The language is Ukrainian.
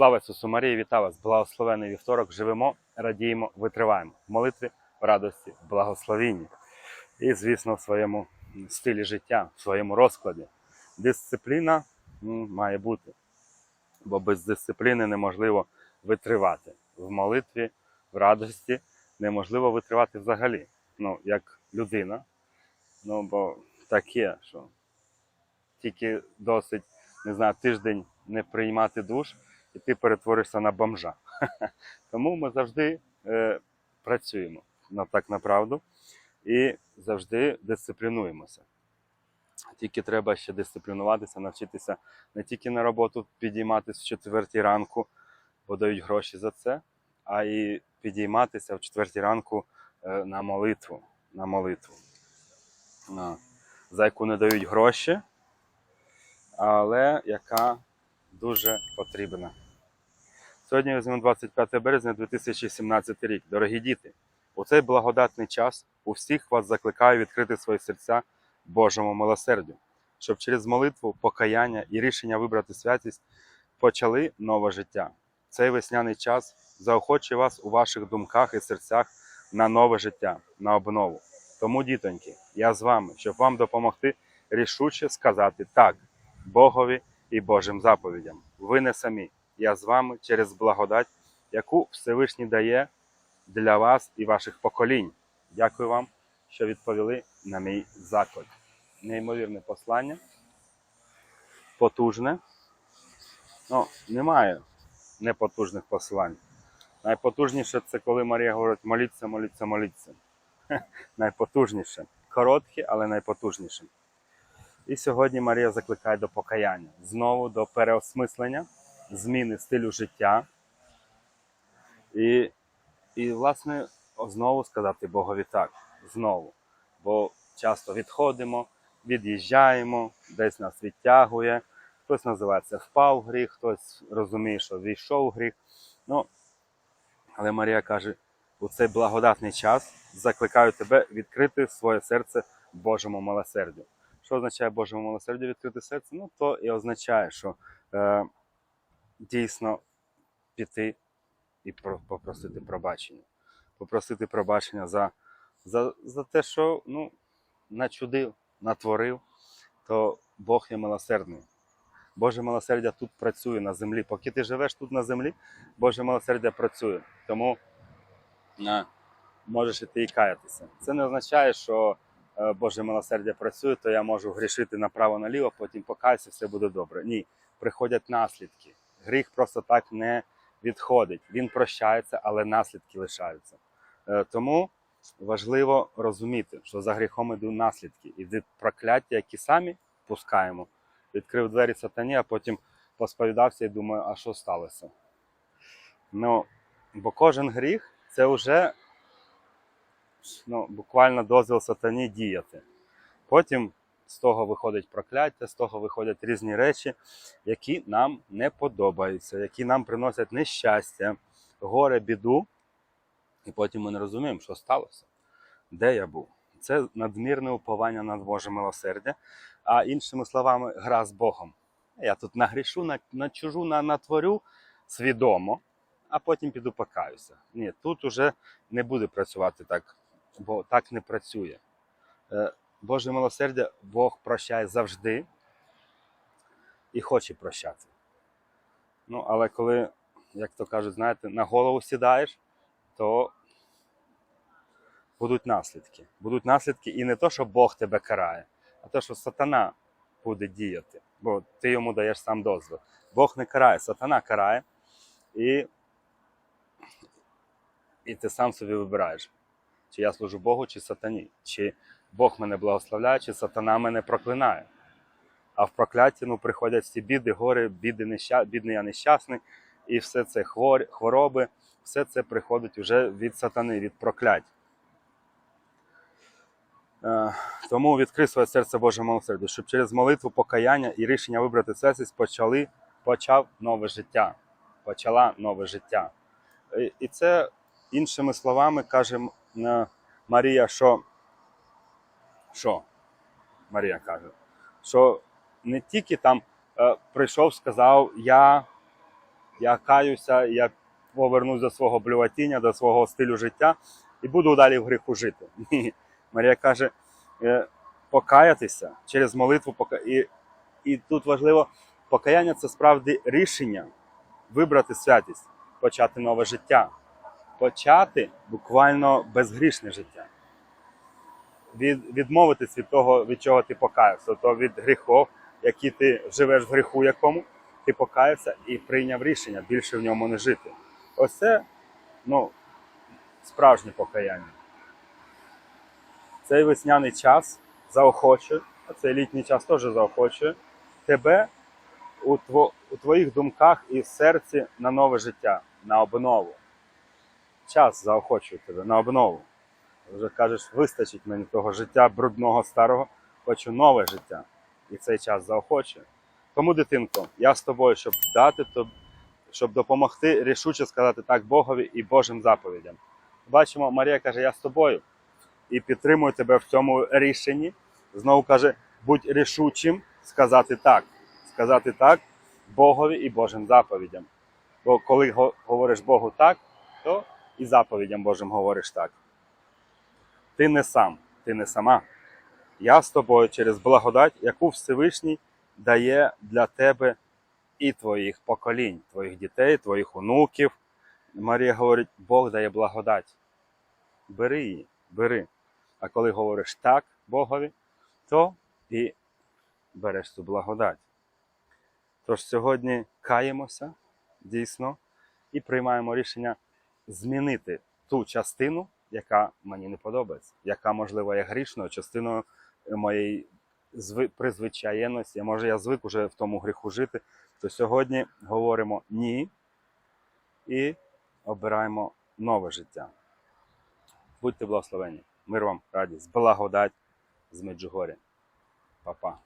Слава Ісусу Марії, вітаю вас! Благословений вівторок. Живемо, радіємо, витриваємо в молитві, в радості, в благословінні. І, звісно, в своєму стилі життя, в своєму розкладі. Дисципліна м, має бути, бо без дисципліни неможливо витривати. В молитві, в радості неможливо витривати взагалі. Ну, як людина. Ну, бо таке, що тільки досить, не знаю, тиждень не приймати душ, і ти перетворишся на бомжа. Тому ми завжди е, працюємо на так направду і завжди дисциплінуємося. Тільки треба ще дисциплінуватися, навчитися не тільки на роботу підійматися в четвертій ранку, бо дають гроші за це, а і підійматися в четвертій ранку е, на молитву. На молитву. На, за яку не дають гроші, але яка дуже потрібна. Сьогодні візьмемо 25 березня 2017 рік. Дорогі діти, у цей благодатний час у всіх вас закликаю відкрити свої серця Божому милосердю, щоб через молитву, покаяння і рішення вибрати святість почали нове життя. Цей весняний час заохочує вас у ваших думках і серцях на нове життя, на обнову. Тому, дітоньки, я з вами, щоб вам допомогти рішуче сказати так Богові і Божим заповідям. Ви не самі. Я з вами через благодать, яку Всевишній дає для вас і ваших поколінь. Дякую вам, що відповіли на мій заклик. Неймовірне послання, потужне. Ну, немає непотужних послань. Найпотужніше це коли Марія говорить моліться, моліться, моліться. Найпотужніше. Коротке, але найпотужніше. І сьогодні Марія закликає до покаяння, знову до переосмислення, зміни стилю життя. І, і власне, знову сказати Богові так. Знову. Бо часто відходимо, від'їжджаємо, десь нас відтягує, хтось називається впав в гріх, хтось розуміє, що війшов гріх. Ну, але Марія каже: у цей благодатний час закликаю тебе відкрити своє серце Божому милосердю. Що означає Божому милосердю відкрити серце? Ну, то і означає, що е, дійсно піти і про- попросити пробачення. Попросити пробачення за, за, за те, що ну, начудив, натворив, то Бог є милосердний. Боже милосердя тут працює на землі. Поки ти живеш тут на землі, Боже милосердя працює. Тому е, можеш іти і каятися. Це не означає, що Боже милосердя працює, то я можу грішити направо-наліво, потім покаюся, все буде добре. Ні, приходять наслідки. Гріх просто так не відходить. Він прощається, але наслідки лишаються. Е, Тому важливо розуміти, що за гріхом йдуть наслідки і прокляття, які самі пускаємо. Відкрив двері сатані, а потім посповідався і думаю, а що сталося? Ну, бо кожен гріх це вже ну, буквально дозвіл сатані діяти. Потім з того виходить прокляття, з того виходять різні речі, які нам не подобаються, які нам приносять нещастя, горе, біду. І потім ми не розуміємо, що сталося, де я був. Це надмірне уповання на Боже милосердя, а іншими словами, гра з Богом. Я тут нагрішу, на, на чужу на, натворю свідомо, а потім піду покаюся. Ні, тут уже не буде працювати так, бо так не працює. Е, Боже милосердя Бог прощає завжди і хоче прощати. Ну, але коли, як то кажуть, знаєте, на голову сідаєш, то будуть наслідки. Будуть наслідки і не то, що Бог тебе карає, а те, що сатана буде діяти, бо ти йому даєш сам дозвіл. Бог не карає, сатана карає, і, і ти сам собі вибираєш, чи я служу Богу, чи сатані, чи Бог мене благословляє, чи сатана мене проклинає. А в прокляті ну, приходять всі біди, гори, біди, неща... бідний я нещасний, і все це хвор... хвороби, все це приходить вже від сатани, від проклять. Е, Тому відкрий своє серце Боже милосердю, щоб через молитву, покаяння і рішення вибрати святість почали, почав нове життя. Почала нове життя. І- І це іншими словами каже М- е, Марія, що, що Марія каже, що не тільки там е, прийшов, сказав, я я каюся, я повернусь до свого блюватіння, до свого стилю життя і буду далі в гріху жити. Ні. Марія каже, е, покаятися через молитву. пока- І, і тут важливо, покаяння це справді рішення вибрати святість, почати нове життя, почати буквально безгрішне життя. Від, відмовитись від того, від чого ти покаявся, тобто від гріхов, які ти живеш в гріху якому, ти покаявся і прийняв рішення більше в ньому не жити. Ось це ну, справжнє покаяння. Цей весняний час заохочує, а цей літній час теж заохочує тебе у твоїх думках і в серці на нове життя, на обнову. Час заохочує тебе на обнову. Вже кажеш, вистачить мені того життя брудного старого, хочу нове життя. І цей час заохочує. Тому, дитинко, я з тобою, щоб дати щоб допомогти рішуче сказати так Богові і Божим заповідям. Бачимо, Марія каже, я з тобою і підтримую тебе в цьому рішенні. Знову каже, будь рішучим сказати так, сказати так Богові і Божим заповідям. Бо коли говориш Богу так, то і заповідям Божим говориш так. Ти не сам, ти не сама. Я з тобою через благодать, яку Всевишній дає для тебе і твоїх поколінь, твоїх дітей, твоїх онуків. Марія говорить, Бог дає благодать. Бери її, бери. А коли говориш так Богові, то і береш цю благодать. Тож сьогодні каємося дійсно і приймаємо рішення змінити ту частину, яка мені не подобається, яка, можливо, є грішною частиною моєї зви- призвичаєності. Може, я звик уже в тому гріху жити, то сьогодні говоримо ні і обираємо нове життя. Будьте благословені. Мир вам, радість, благодать з Меджугоря. Па-па.